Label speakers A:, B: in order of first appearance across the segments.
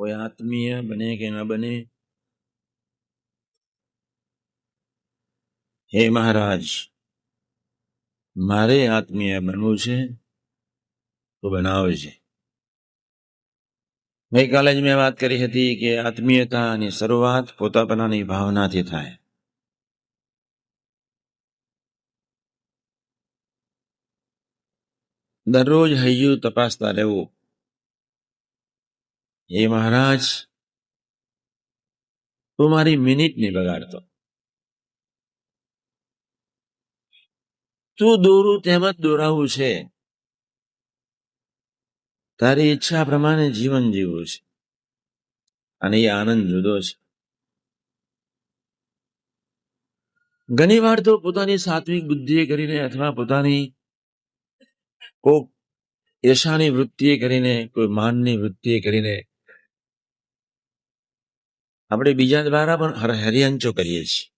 A: કોઈ આત્મીય બને કે ન બને હે મહારાજ મારે આત્મીય બનવું છે તો બનાવજે ગઈકાલે જ મેં વાત કરી હતી કે આત્મીયતાની શરૂઆત પોતાપણાની ભાવનાથી થાય દરરોજ હૈયું તપાસતા રહેવું એ મહારાજ, તું મારી મિનિટ નહીં બગાડતો. તું દોરું તેમ જ દોરાવું છે. તારી ઈચ્છા પ્રમાણે જીવન જીવવું છે. અને એ આનંદ જુદો છે. ઘણી વાર તો પોતાની સાત્વિક બુદ્ધિએ કરીને અથવા પોતાની કોક યશાની વૃત્તિએ કરીને, કોઈ માનની વૃત્તિએ કરીને આપણે બીજા દ્વારા પણ હર- હરિયંચો કરીએ છીએ.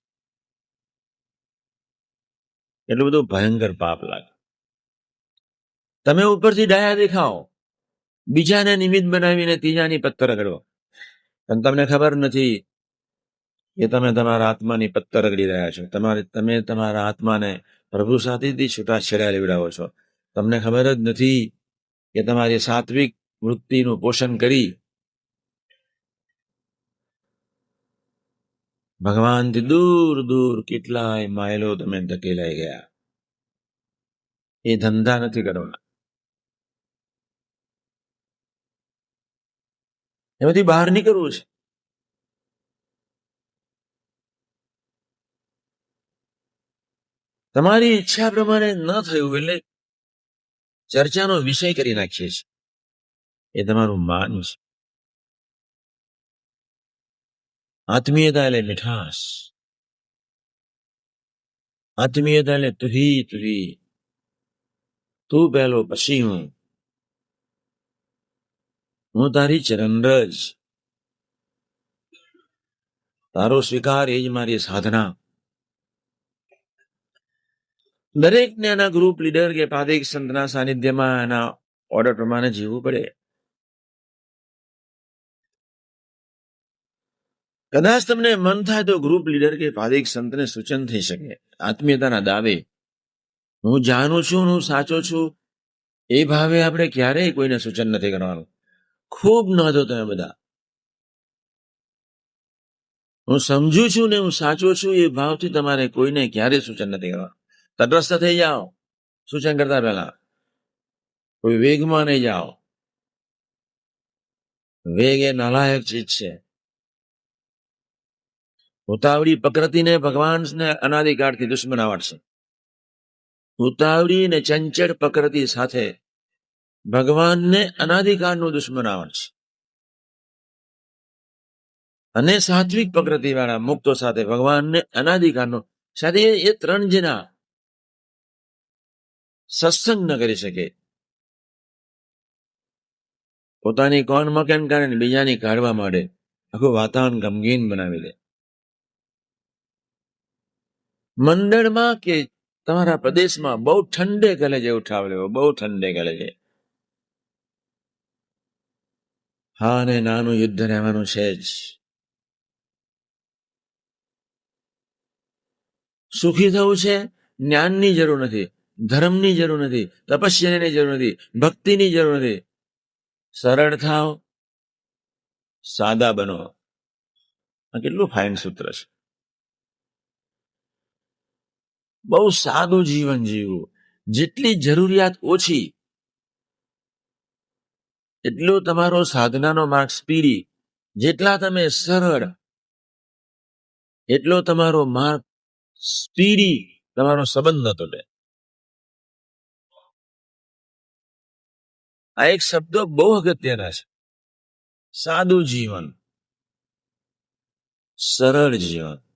A: એટલું બધું ભયંકર પાપ લાગે. તમે ઉપરથી ડાયા દેખાઓ બીજાને નિમિત્ત બનાવીને ત્રીજાની પત્તર રગડો પણ તમને ખબર નથી કે તમે તમારા આત્માની પત્તર રગડી રહ્યા છો. તમારે, તમે તમારા આત્માને પ્રભુ સાથેથી છૂટાછેડા લેવડાવો છો. તમને ખબર જ નથી કે તમારી સાત્વિક વૃત્તિનું પોષણ કરી ભગવાનથી દૂર દૂર કેટલાય માયલો તમે ધકેલાઈ ગયા એ ધંધા નથી કરવાના એમાંથી બહાર નીકળવું છે તમારી ઈચ્છા પ્રમાણે ન થયું એટલે ચર્ચાનો વિષય કરી નાખીએ છીએ એ તમારું માન છે આત્મીયતા એટલે મીઠાશ આત્મીયતા એટલે તુહી તુહી તું પહેલો પછી હું હું તારી ચરણરજ તારો સ્વીકાર એ જ મારી સાધના દરેકને એના ગ્રુપ લીડર કે પાદિક સંતના સાનિધ્યમાં એના ઓર્ડર પ્રમાણે જીવવું પડે કદાચ તમને મન થાય તો ગ્રુપ લીડર કે પાદિક સંતને સૂચન થઈ શકે. આત્મીયતાના દાવે. હું જાણું છું, હું સાચો છું. એ ભાવે આપણે ક્યારેય કોઈને સૂચન નથી કરવાનું. ખૂબ નોંધો તમે બધા. હું સમજુ છું ને હું સાચો છું, એ ભાવથી તમારે કોઈને ક્યારેય સૂચન નથી કરવાનું. તટસ્થ થઈ જાઓ. સૂચન કરતા પહેલા. કોઈ વેગમાં નહીં જાઓ. વેગ એ નાલાયક ચીજ છે. ઉતાવળી પ્રકૃતિને ભગવાનને અનાદિકાળથી દુશ્મનાવટ છે ઉતાવળી ને ચંચળ પ્રકૃતિ સાથે ભગવાનને અનાદિકાળનું દુશ્મનાવટ છે અને સાત્વિક પ્રકૃતિ વાળા મુક્તો સાથે ભગવાનને અનાદિકાળનું, સાથે એ- ત્રણ જેના સત્સંગ ન કરી શકે. પોતાની કોણ મકાન કારણે બીજાની કાઢવા માટે આખું વાતાવરણ ગમગીન બનાવી દે. મંડળમાં કે તમારા પ્રદેશમાં બહુ ઠંડે ગલે છે ઉઠાવડે બહુ ઠંડે ગલે છે. હા અને નાનું યુદ્ધ રહેવાનું છે જ. સુખી થવું છે, જ્ઞાનની જરૂર નથી, ધર્મની જરૂર નથી, તપસ્યાની જરૂર નથી, ભક્તિની જરૂર નથી. સરળ થાવ સાદા બનો. આ કેટલું ફાઇન સૂત્ર છે. બહુ સાદું જીવન જીવવું. જેટલી જરૂરિયાત ઓછી, એટલો તમારો સાધનાનો માર્ગ સ્પીડી. જેટલા તમે સરળ, એટલો તમારો માર્ગ સ્પીડી. તમારો સંબંધ નતો લે. આ એક શબ્દો બહુ અગત્યના છે. સાદું જીવન, સરળ જીવન.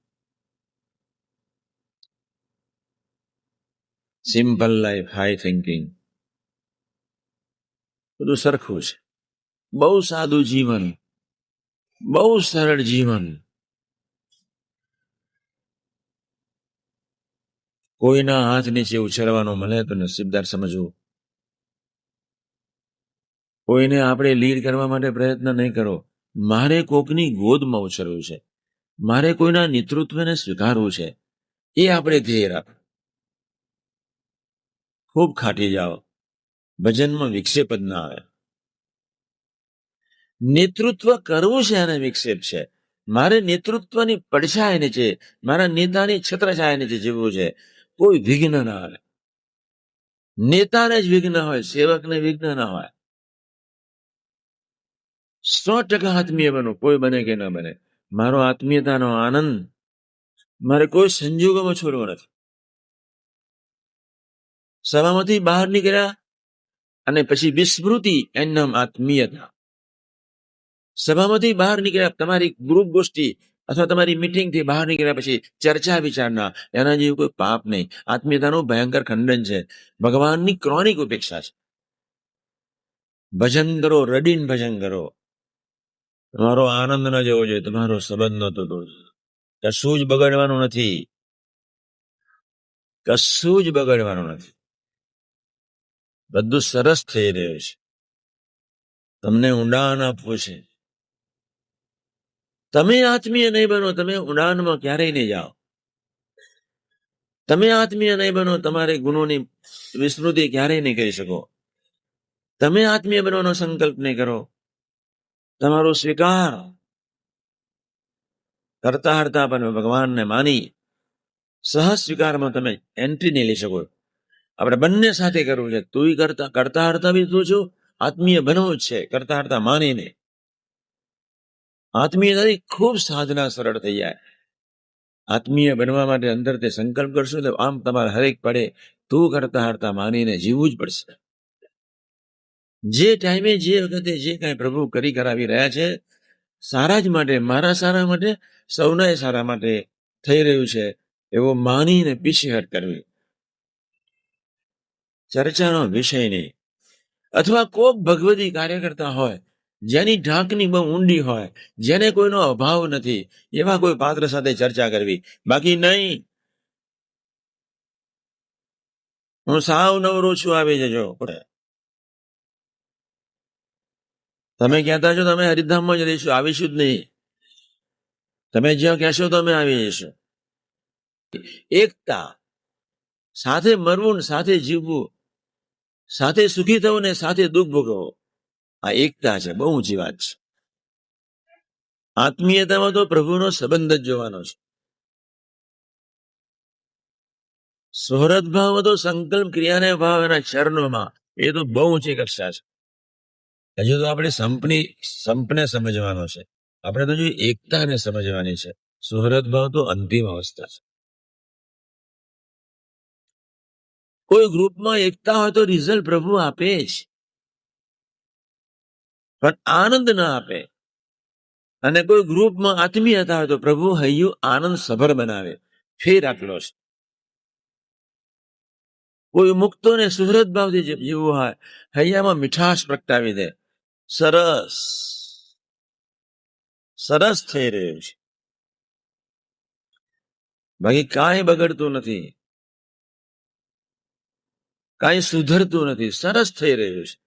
A: સિમ્પલ લાઈફ હાઈ થિંકિંગ બધું સરખું છે. બહુ સાદું જીવન. બહુ સરળ જીવન. કોઈના હાથ નીચે ઉછેરવાનો મળે તો નસીબદાર સમજવું. કોઈને આપણે લીડ કરવા માટે પ્રયત્ન નહીં કરો. મારે કોકની ગોદમાં ઉછરવું છે. મારે કોઈના નેતૃત્વને સ્વીકારવું છે. એ આપણે ધ્યેય રાખ ખૂબ ખાટી જાઓ. ભજનમાં વિક્ષેપ જ ના આવે. નેતૃત્વ કરવું છે અને વિક્ષેપ છે. મારે નેતૃત્વની પડછાય નીચે મારા નેતાની છત્રછાયા નીચે જીવવું છે. કોઈ વિઘ્ન ના આવે. નેતાને જ વિઘ્ન હોય, સેવકને વિઘ્ન ના હોય. સો ટકા આત્મીય બનો, કોઈ બને કે ન બને. મારો આત્મીયતાનો આનંદ, મારે કોઈ સંજોગોમાં છોડવો નથી. સભામાંથી બહાર નીકળ્યા અને પછી વિસ્મૃતિ એમનામ આત્મીયતા. સભામાંથી બહાર નીકળ્યા, તમારી ગ્રુપ ગોષ્ઠી અથવા તમારી મિટિંગથી બહાર નીકળ્યા પછી ચર્ચા વિચારણા એના જેવું કોઈ પાપ નહીં. આત્મીયતાનું ભયંકર ખંડન છે. ભગવાનની ક્રોનિક ઉપેક્ષા છે. ભજન કરો, રડીન ભજન કરો. તમારો આનંદ ન જવો જોઈએ, તમારો સંબંધ નતો કશું જ બગડવાનું નથી. કશું જ બગડવાનું નથી. બધું સરસ થઈ રહ્યું છે. તમને ઊંડાણ આપવું છે. તમે આત્મીય નહીં બનો, તમે ઊંડાણમાં ક્યારેય નહીં જાઓ. તમે આત્મીય નહીં બનો, તમારે ગુણોની વિસ્મૃતિ ક્યારેય નહીં કરી શકો. તમે આત્મીય બનવાનો સંકલ્પ નહીં કરો. તમારો સ્વીકાર કરતા હરતા પણ ભગવાનને માની સહજ સ્વીકારમાં તમે એન્ટ્રી નહીં લઈ શકો. આપણે બંને સાથે કરવું છે. તું કરતા કરતા હરતા બી તું છું, આત્મીય બનવું જ છે. કરતા હરતા માનીને આત્મીયતાથી ખૂબ સાધના સરળ થઈ જાય. આત્મીય બનવા માટે અંદર તે સંકલ્પ કરશો તો આમ તમારે હરેક પડે. તું કરતા હરતા માનીને જીવવું જ પડશે. જે ટાઈમે, જે વખતે જે કાંઈ પ્રભુ કરી કરાવી રહ્યા છે, સારા જ માટે, મારા સારા માટે, સૌના સારા માટે થઈ રહ્યું છે. એવો માનીને પીછેહટ કરવી. ચર્ચાનો વિષય નહીં. અથવા કોક ભગવતી કાર્ય કરતા હોય, જેની ઢાંકની બહુ ઊંડી હોય, જેને કોઈનો અભાવ નથી, એવા કોઈ પાત્ર સાથે ચર્ચા કરવી. બાકી નહીં. હું સાવ નવરો છું, આવી જજો. તમે કહેતા છો, તમે હરિધામમાં જ આવીશું જ નહીં. તમે જ્યાં કહેશો, તમે આવી જઈશું એકતા સાથે મરવું સાથે જીવવું સાથે સુખી થવું ને સાથે દુઃખ ભોગવો આ એકતા છે, બહુ ઊંચી વાત છે. આત્મીયતામાં તો પ્રભુનો સંબંધ જ જોવાનો છે. સોહરદ ભાવમાં તો સંકલ્પ ક્રિયાને ભાવ એના ચરણોમાં, એ તો બહુ ઊંચી કક્ષા છે. હજુ તો આપણે સંપની, સંપને સમજવાનો છે. આપણે તો જો એકતાને સમજવાની છે. સુહરદ ભાવ તો અંતિમ અવસ્થા છે. કોઈ ગ્રુપમાં એકતા હોય તો રિઝલ્ટ પ્રભુ આપે જ. પણ આનંદ ના આપે. અને કોઈ ગ્રુપમાં આત્મીયતા હોય તો પ્રભુ હૈયું આનંદ સભર બનાવે. ફેર આટલો છે. કોઈ મુક્તો ને સુહૃદ ભાવથી જીવવું હોય, હૈયામાં મીઠાશ પ્રગટાવી દે. સરસ. સરસ થઈ રહ્યું છે. બાકી કાંઈ બગડતું નથી. કાંઈ સુધરતું નથી, સરસ થઈ રહ્યું છે.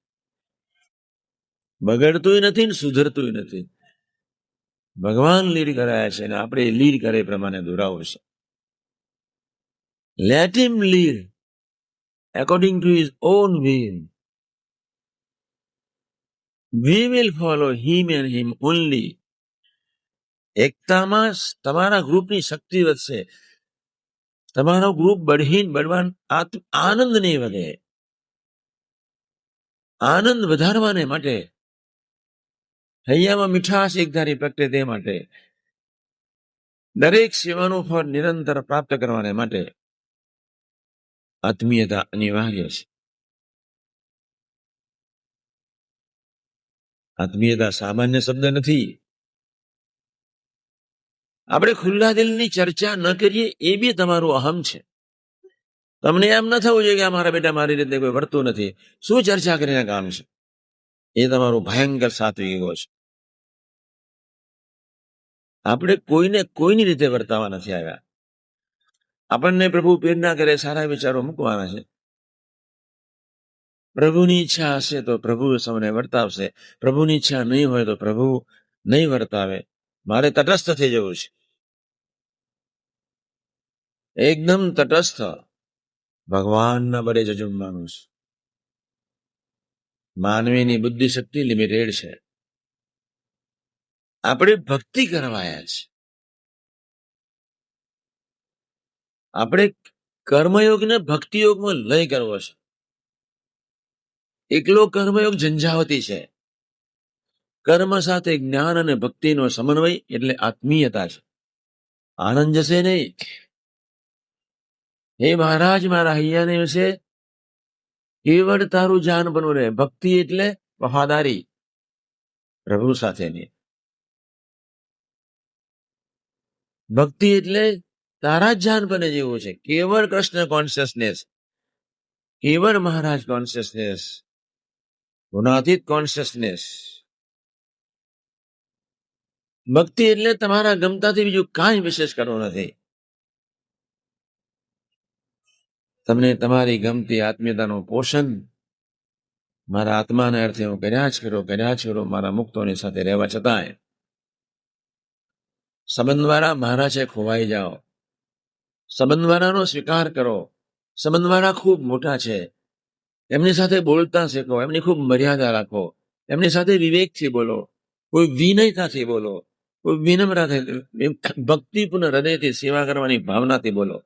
A: બગડતું નથી ને સુધરતું નથી. ભગવાન લીડ કરાયા છે ને આપણે લીડ કરે પ્રમાણે દોરાવો છે. Let him lead according to his own will we will follow him and him only એકતામાં તમારા ગ્રુપની શક્તિ વધશે. તમારો ગ્રુપ બળહીન, બળવાન આનંદ નહીં વધે. આનંદ વધારવાને માટે. હૈયામાં મીઠાશ એકધારી પ્રગટે તે માટે. દરેક સેવાનું ફળ નિરંતર પ્રાપ્ત કરવાને માટે. આત્મીયતા અનિવાર્ય છે. આત્મીયતા સામાન્ય શબ્દ નથી. આપણે ખુલ્લા દિલની ચર્ચા ન કરીએ, એ બી તમારું અહમ છે. તમને એમ ન થવું જોઈએ કે મારા બેટા મારી રીતે કોઈ વર્તું નથી. શું ચર્ચા કરીને કામ છે? એ તમારું ભયંકર સાત્વિક ઈગો છે. આપણે કોઈને કોઈની રીતે વર્તાવા નથી આવ્યા. આપણને પ્રભુ પ્રેરણા કરે સારા વિચારો મૂકવાના છે. પ્રભુની ઈચ્છા હશે તો પ્રભુ સૌને વર્તાવશે. પ્રભુની ઈચ્છા નહીં હોય તો પ્રભુ નહીં વર્તાવે. મારે તટસ્થ થઈ જવું છે. એકદમ તટસ્થ. ભગવાનના બરે જજુમવાનું છે માનવીની બુદ્ધિ શક્તિ લિમિટેડ છે. આપણે ભક્તિ કરવાયા છે. આપણે કર્મયોગને ભક્તિયોગમાં લય કરવો છે. એકલો કર્મયોગ ઝંઝાવતી છે. કર્મ સાથે જ્ઞાન અને ભક્તિનો સમન્વય એટલે આત્મીયતા છે. આનંદ જશે નહીં. હે મહારાજ, મારા હૈયાને વિશે કેવળ તારું જાન બનવું રહે ભક્તિ એટલે વફાદારી. પ્રભુ સાથેની. ભક્તિ એટલે તારા જ જાન બને જેવું છે. કેવળ કૃષ્ણ કોન્શિયસનેસ કેવળ મહારાજ કોન્શિયસનેસ ગુણાતીત કોન્શિયસનેસ ભક્તિ એટલે તમારા ગમતાથી બીજું કાંઈ વિશેષ કરવું નથી. તમને તમારી ગમતી આત્મીયતાનું પોષણ મારા આત્માના અર્થે હું કર્યા જ કરો કર્યા જ કરો મારા મુક્તોની સાથે રહેવા છતાંય. સંબંધવાળા મહારાજે ખોવાઈ જાઓ. સંબંધવાળાનો સ્વીકાર કરો. સંબંધવાળા ખૂબ મોટા છે. એમની સાથે બોલતા શીખો, એમની ખૂબ મર્યાદા રાખો. એમની સાથે વિવેકથી બોલો. કોઈ વિનયતાથી બોલો. કોઈ વિનમ્રતાથી ભક્તિપૂર્ણ હૃદયથી સેવા કરવાની ભાવનાથી બોલો.